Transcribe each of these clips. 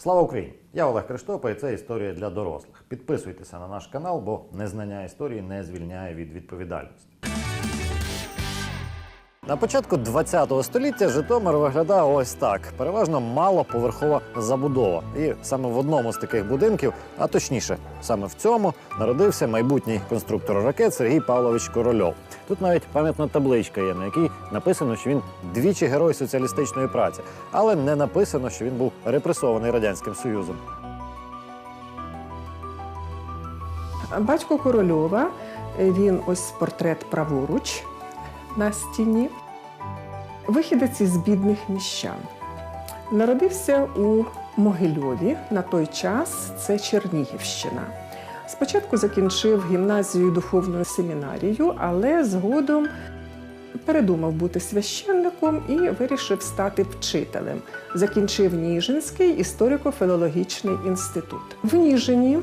Слава Україні! Я Олег Криштопа і це історія для дорослих. Підписуйтеся на наш канал, бо незнання історії не звільняє від відповідальності. На початку ХХ століття Житомир виглядав ось так: переважно малоповерхова забудова. І саме в одному з таких будинків, а точніше, саме в цьому, народився майбутній конструктор ракет Сергій Павлович Корольов. Тут навіть пам'ятна табличка є, на якій написано, що він двічі герой соціалістичної праці, але не написано, що він був репресований радянським союзом. Батько Корольова, він ось портрет праворуч на стіні. Вихідець із бідних міщан. Народився у Могильові. На той час це Чернігівщина. Спочатку закінчив гімназію і духовну семінарію, але згодом передумав бути священником і вирішив стати вчителем. Закінчив Ніжинський історико-філологічний інститут. В Ніжині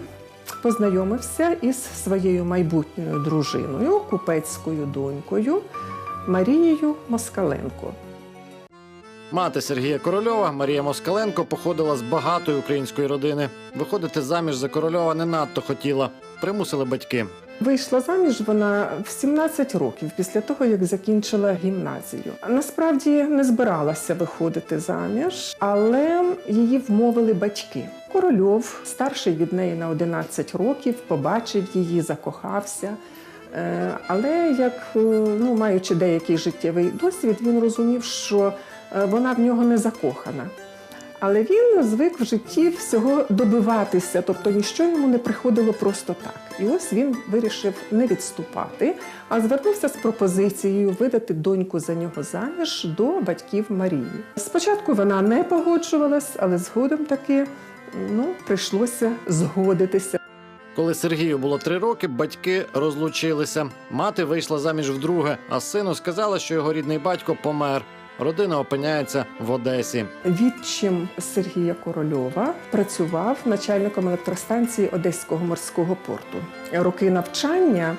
познайомився із своєю майбутньою дружиною, купецькою донькою Марією Москаленко. Мати Сергія Корольова Марія Москаленко походила з багатої української родини. Виходити заміж за Корольова не надто хотіла. Примусили батьки. Вийшла заміж вона в 17 років після того, як закінчила гімназію. Насправді не збиралася виходити заміж, але її вмовили батьки. Корольов, старший від неї на 11 років, побачив її, закохався. Е, Але як е, ну, маючи деякий життєвий досвід, він розумів, що е, вона в нього не закохана. Але він звик в житті всього добиватися, тобто ніщо йому не приходило просто так. І ось він вирішив не відступати, а звернувся з пропозицією видати доньку за нього заміж до батьків Марії. Спочатку вона не погоджувалась, але згодом таки ну, прийшлося згодитися. Коли Сергію було три роки, батьки розлучилися. Мати вийшла заміж вдруге, а сину сказала, що його рідний батько помер. Родина опиняється в Одесі. Відчим Сергія Корольова працював начальником електростанції Одеського морського порту. Роки навчання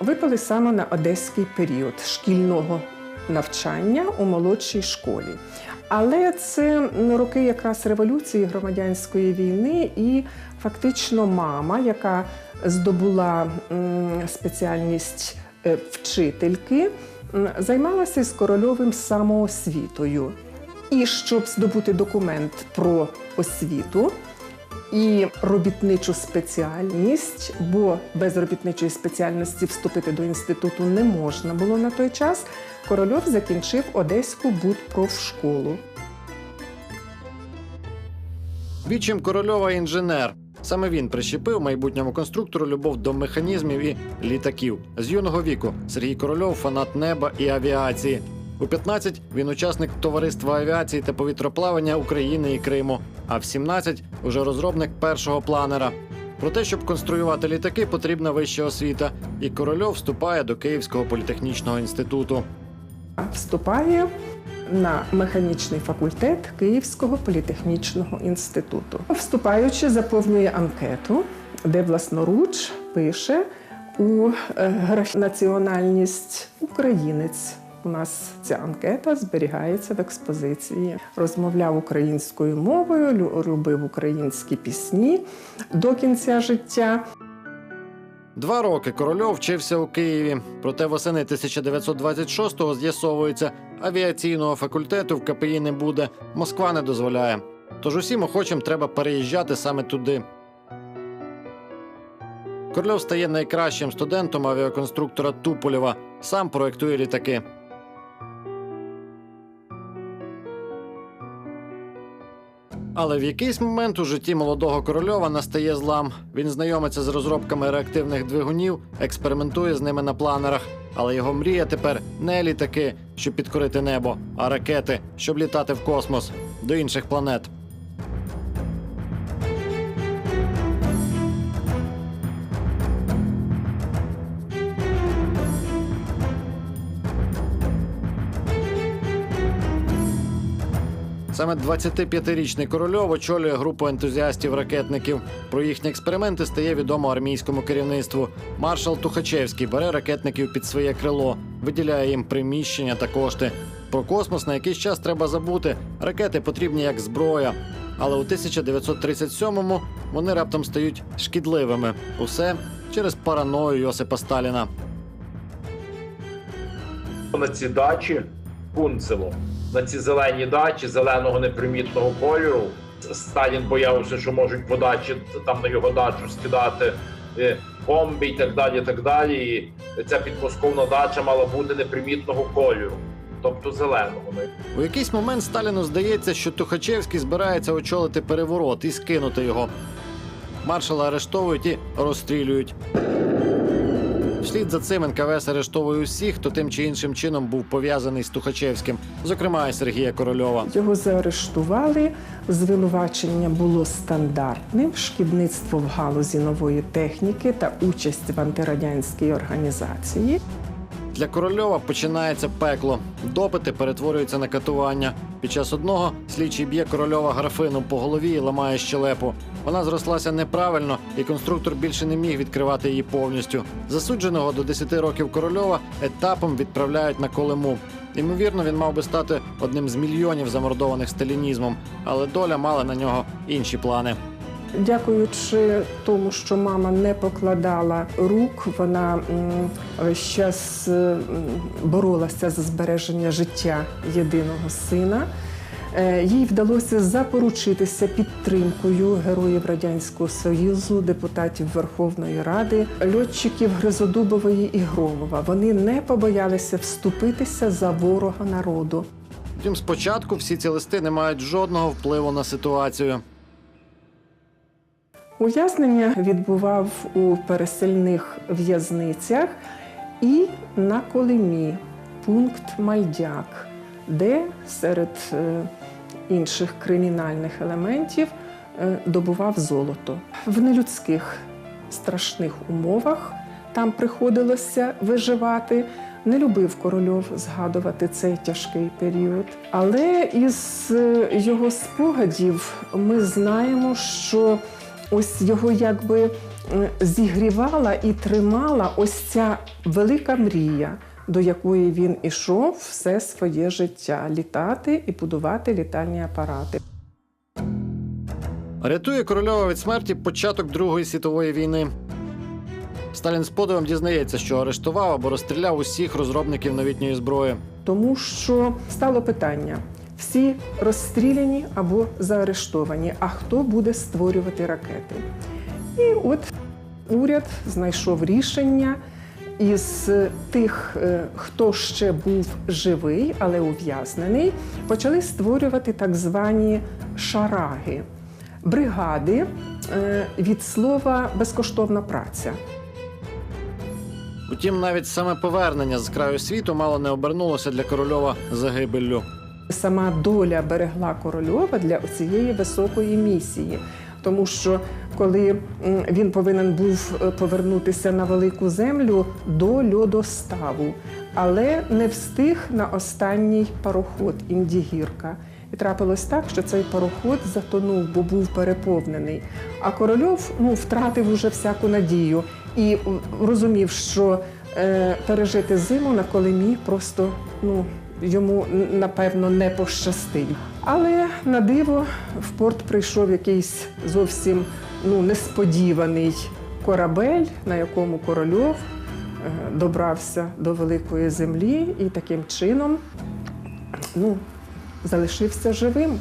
випали саме на одеський період шкільного навчання у молодшій школі. Але це роки якраз революції громадянської війни, і фактично мама, яка здобула спеціальність е, вчительки, займалася з корольовим самоосвітою. І щоб здобути документ про освіту і робітничу спеціальність, бо без робітничої спеціальності вступити до інституту не можна було на той час, Корольов закінчив Одеську будпрофшколу. Вічим Корольова інженер. Саме він прищепив майбутньому конструктору любов до механізмів і літаків. З юного віку Сергій Корольов фанат неба і авіації. У 15 він учасник товариства авіації та повітроплавання України і Криму. А в 17 уже розробник першого планера. Про те, щоб конструювати літаки, потрібна вища освіта, і Корольов вступає до Київського політехнічного інституту. Вступає на механічний факультет Київського політехнічного інституту. Вступаючи, заповнює анкету, де власноруч пише у е, національність українець. У нас ця анкета зберігається в експозиції. Розмовляв українською мовою, любив українські пісні до кінця життя. Два роки Корольов вчився у Києві. Проте восени 1926-го з'ясовується, авіаційного факультету в КПІ не буде. Москва не дозволяє. Тож усім охочим треба переїжджати саме туди. Корольов стає найкращим студентом авіаконструктора Туполєва. Сам проектує літаки. Але в якийсь момент у житті молодого корольова настає злам. Він знайомиться з розробками реактивних двигунів, експериментує з ними на планерах. Але його мрія тепер не літаки, щоб підкорити небо, а ракети, щоб літати в космос до інших планет. Саме 25-річний Корольов очолює групу ентузіастів-ракетників. Про їхні експерименти стає відомо армійському керівництву. Маршал Тухачевський бере ракетників під своє крило, виділяє їм приміщення та кошти. Про космос на якийсь час треба забути. Ракети потрібні як зброя. але у 1937-му вони раптом стають шкідливими. Усе через параною Йосипа Сталіна. на ці дачі Кунцево, на ці зелені дачі зеленого непримітного кольору. Сталін боявся, що можуть по дачі там на його дачу скидати е, бомби і так далі. так далі. І ця підмосковна дача мала бути непримітного кольору, тобто зеленого. У якийсь момент Сталіну здається, що Тухачевський збирається очолити переворот і скинути його. Маршала арештовують і розстрілюють. Вслід за цим НКВС арештовує усіх, хто тим чи іншим чином був пов'язаний з Тухачевським, зокрема і Сергія Корольова. Його заарештували. Звинувачення було стандартним: шкідництво в галузі нової техніки та участь в антирадянській організації. Для Корольова починається пекло. Допити перетворюються на катування. Під час одного слідчий б'є Корольова графином по голові і ламає щелепу. Вона зрослася неправильно, і конструктор більше не міг відкривати її повністю. Засудженого до 10 років Корольова етапом відправляють на Колиму. Ймовірно, він мав би стати одним з мільйонів замордованих сталінізмом, але доля мала на нього інші плани. Дякуючи тому, що мама не покладала рук, вона весь боролася за збереження життя єдиного сина. Е, Їй вдалося запоручитися підтримкою героїв Радянського Союзу, депутатів Верховної Ради, льотчиків Гризодубової і Громова. Вони не побоялися вступитися за ворога народу. Втім, спочатку всі ці листи не мають жодного впливу на ситуацію. Ув'язнення відбував у пересильних в'язницях і на Колимі, пункт Мальдяк, де серед е, інших кримінальних елементів е, добував золото. В нелюдських страшних умовах там приходилося виживати. Не любив корольов згадувати цей тяжкий період. Але із е, його спогадів ми знаємо, що ось його якби зігрівала і тримала ось ця велика мрія, до якої він ішов все своє життя літати і будувати літальні апарати. Рятує корольова від смерті початок Другої світової війни. Сталін з подивом дізнається, що арештував або розстріляв усіх розробників новітньої зброї. Тому що стало питання: всі розстріляні або заарештовані. А хто буде створювати ракети? І от уряд знайшов рішення із тих, е, хто ще був живий, але ув'язнений, почали створювати так звані шараги, бригади е, від слова безкоштовна праця. Утім, навіть саме повернення з краю світу мало не обернулося для корольова загибеллю. Сама доля берегла корольова для цієї високої місії, тому що коли він повинен був е, повернутися на велику землю до льодоставу, але не встиг на останній пароход Індігірка. І трапилось так, що цей пароход затонув, бо був переповнений. А корольов ну, втратив уже всяку надію і розумів, що пережити зиму на Колимі просто ну, йому напевно не пощастить. Але на диво в порт прийшов якийсь зовсім ну, несподіваний корабель, на якому корольов е, добрався до великої землі і таким чином ну, залишився живим.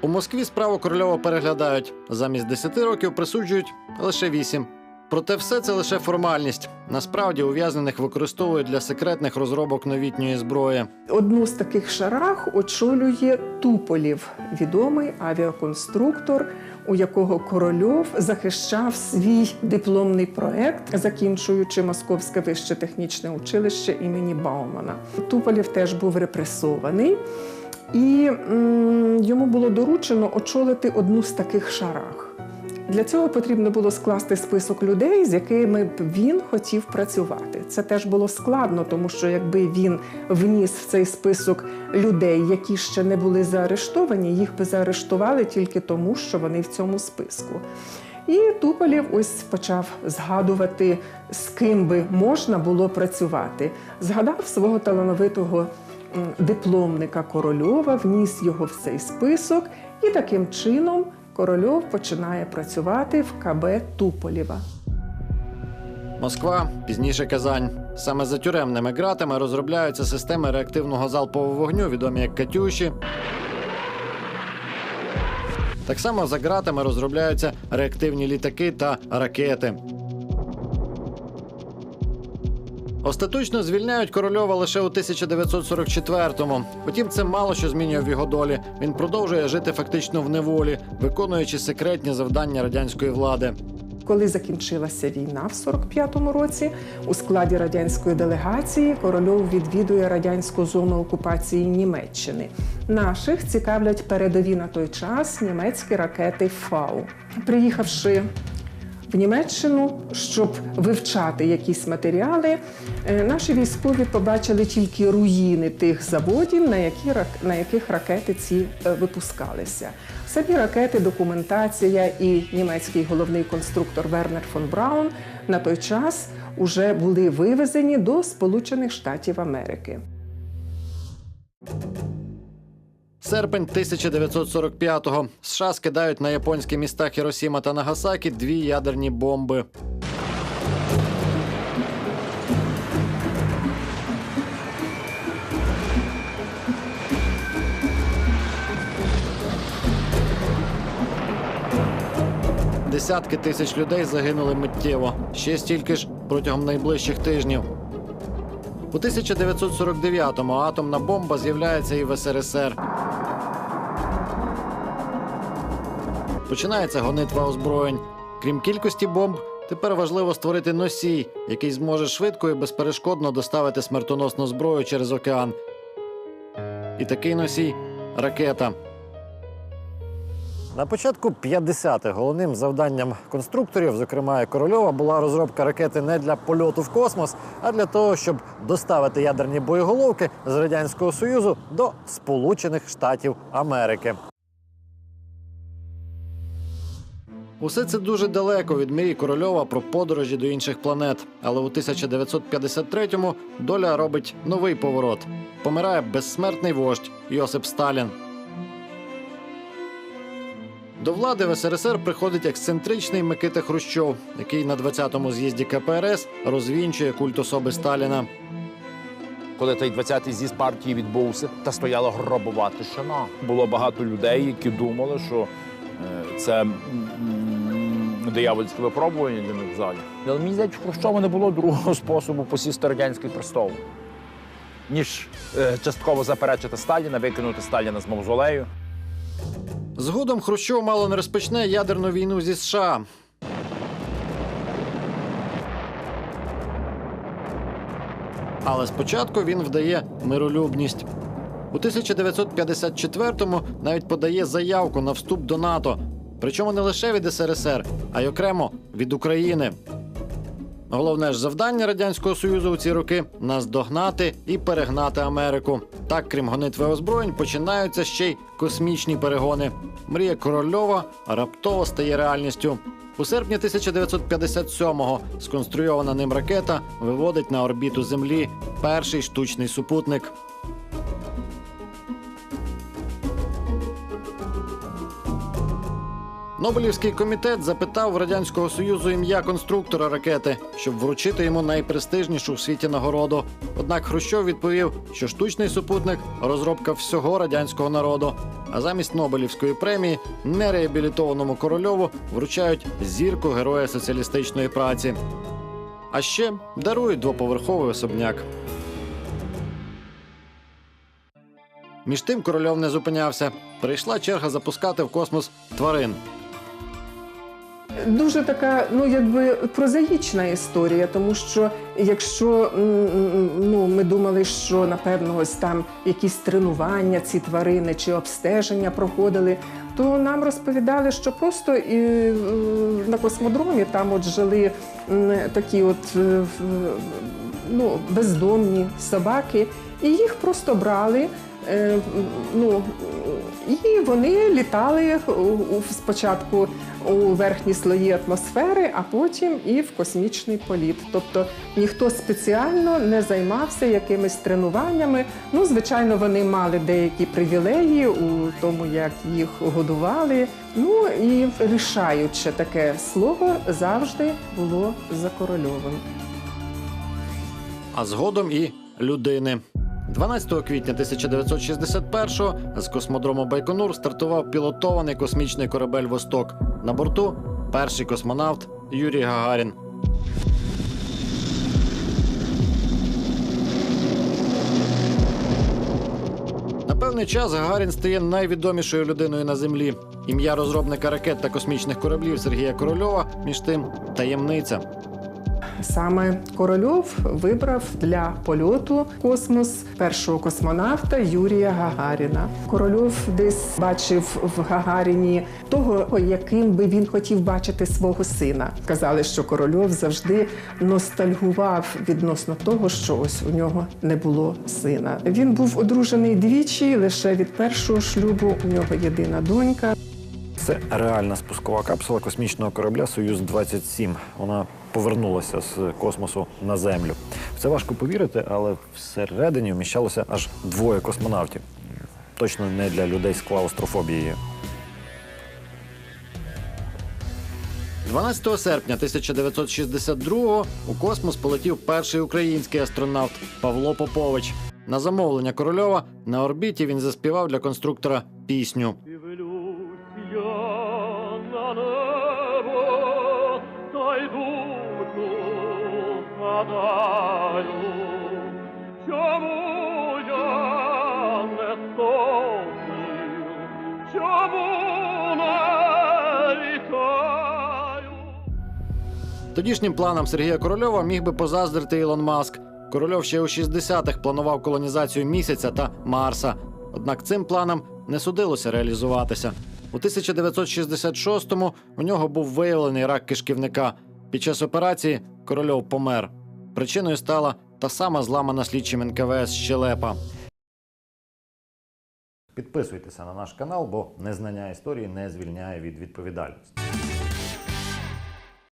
У Москві справу корольова переглядають. Замість 10 років присуджують лише 8. Проте все це лише формальність. Насправді ув'язнених використовують для секретних розробок новітньої зброї. Одну з таких шарах очолює Туполів, відомий авіаконструктор, у якого Корольов захищав свій дипломний проект, закінчуючи Московське вище технічне училище імені Баумана. Туполів теж був репресований, і м, йому було доручено очолити одну з таких шарах. Для цього потрібно було скласти список людей, з якими б він хотів працювати. Це теж було складно, тому що якби він вніс в цей список людей, які ще не були заарештовані, їх би заарештували тільки тому, що вони в цьому списку. І Туполєв ось почав згадувати, з ким би можна було працювати. Згадав свого талановитого дипломника Корольова, вніс його в цей список І таким чином Корольов починає працювати в КБ Туполєва. Москва, пізніше Казань. Саме за тюремними ґратами розробляються системи реактивного залпового вогню, відомі як Катюші. Так само за ґратами розробляються реактивні літаки та ракети. Остаточно звільняють корольова лише у 1944-му. Утім, це мало що змінює в його долі. Він продовжує жити фактично в неволі, виконуючи секретні завдання радянської влади. Коли закінчилася війна в 45-му році, у складі радянської делегації Корольов відвідує радянську зону окупації Німеччини. Наших цікавлять передові на той час німецькі ракети Фау. Приїхавши в Німеччину, щоб вивчати якісь матеріали, е, наші військові побачили тільки руїни тих заводів, на, які, на яких ракети ці е, випускалися. Самі ракети, документація і німецький головний конструктор Вернер фон Браун на той час уже були вивезені до Сполучених Штатів Америки. Серпень 1945-го. США скидають на японські міста Хіросіма та Нагасакі дві ядерні бомби. Десятки тисяч людей загинули миттєво. Ще стільки ж протягом найближчих тижнів. У 1949-му атомна бомба з'являється і в СРСР. Починається гонитва озброєнь. Крім кількості бомб, тепер важливо створити носій, який зможе швидко і безперешкодно доставити смертоносну зброю через океан. І такий носій ракета. На початку 50-х головним завданням конструкторів, зокрема і Корольова, була розробка ракети не для польоту в космос, а для того, щоб доставити ядерні боєголовки з радянського союзу до Сполучених Штатів Америки. Усе це дуже далеко від мрій Корольова про подорожі до інших планет. Але у 1953-му доля робить новий поворот. Помирає безсмертний вождь Йосип Сталін. До влади в СРСР приходить ексцентричний Микита Хрущов, який на 20-му з'їзді КПРС розвінчує культ особи Сталіна. Коли той 20-й з'їзд партії відбувся, та стояла гробова тишина. Було багато людей, які думали, що е, це диявольське випробування для них в залі. Але мені здається, в Хрущова не було другого способу посісти радянський престол, ніж е, частково заперечити Сталіна, викинути Сталіна з мавзолею. Згодом Хрущов мало не розпочне ядерну війну зі США. Але спочатку він вдає миролюбність. У 1954-му навіть подає заявку на вступ до НАТО, причому не лише від СРСР, а й окремо від України. Головне ж завдання радянського союзу у ці роки наздогнати і перегнати Америку. Так, крім гонитви озброєнь, починаються ще й космічні перегони. Мрія Корольова раптово стає реальністю. У серпні 1957-го сконструйована ним ракета виводить на орбіту Землі перший штучний супутник. Нобелівський комітет запитав в радянського союзу ім'я конструктора ракети, щоб вручити йому найпрестижнішу в світі нагороду. Однак Хрущов відповів, що штучний супутник розробка всього радянського народу. А замість Нобелівської премії нереабілітованому корольову вручають зірку героя соціалістичної праці. А ще дарують двоповерховий особняк. Між тим корольов не зупинявся. Прийшла черга запускати в космос тварин. Дуже така, ну якби прозаїчна історія, тому що якщо ну, ми думали, що напевно ось там якісь тренування ці тварини чи обстеження проходили, то нам розповідали, що просто і, на космодромі там от жили такі от е, ну, бездомні собаки, і їх просто брали. Е, Ну І вони літали спочатку у верхні слої атмосфери, а потім і в космічний політ. Тобто ніхто спеціально не займався якимись тренуваннями. Ну, звичайно, вони мали деякі привілеї у тому, як їх годували. Ну і рішаюче таке слово завжди було за корольовим. а згодом і людини. 12 квітня 1961-го з космодрому Байконур стартував пілотований космічний корабель Восток. На борту перший космонавт Юрій Гагарін. На певний час Гагарін стає найвідомішою людиною на землі. Ім'я розробника ракет та космічних кораблів Сергія Корольова між тим таємниця. Саме Корольов вибрав для польоту космос першого космонавта Юрія Гагаріна. Корольов десь бачив в Гагаріні того, яким би він хотів бачити свого сина. Казали, що Корольов завжди ностальгував відносно того, що ось у нього не було сина. Він був одружений двічі. Лише від першого шлюбу у нього єдина донька. Це реальна спускова капсула космічного корабля Союз 27 Вона повернулася з космосу на землю. В це важко повірити, але всередині вміщалося аж двоє космонавтів. Точно не для людей з клаустрофобією. 12 серпня 1962-го у космос полетів перший український астронавт Павло Попович. На замовлення Корольова на орбіті він заспівав для конструктора пісню. Тодішнім планам Сергія Корольова міг би позаздрити Ілон Маск. Корольов ще у 60-х планував колонізацію місяця та Марса. Однак цим планам не судилося реалізуватися. У 1966-му у нього був виявлений рак кишківника. Під час операції Корольов помер. Причиною стала та сама зламана слідчим НКВС щелепа. Підписуйтеся на наш канал, бо незнання історії не звільняє від відповідальності.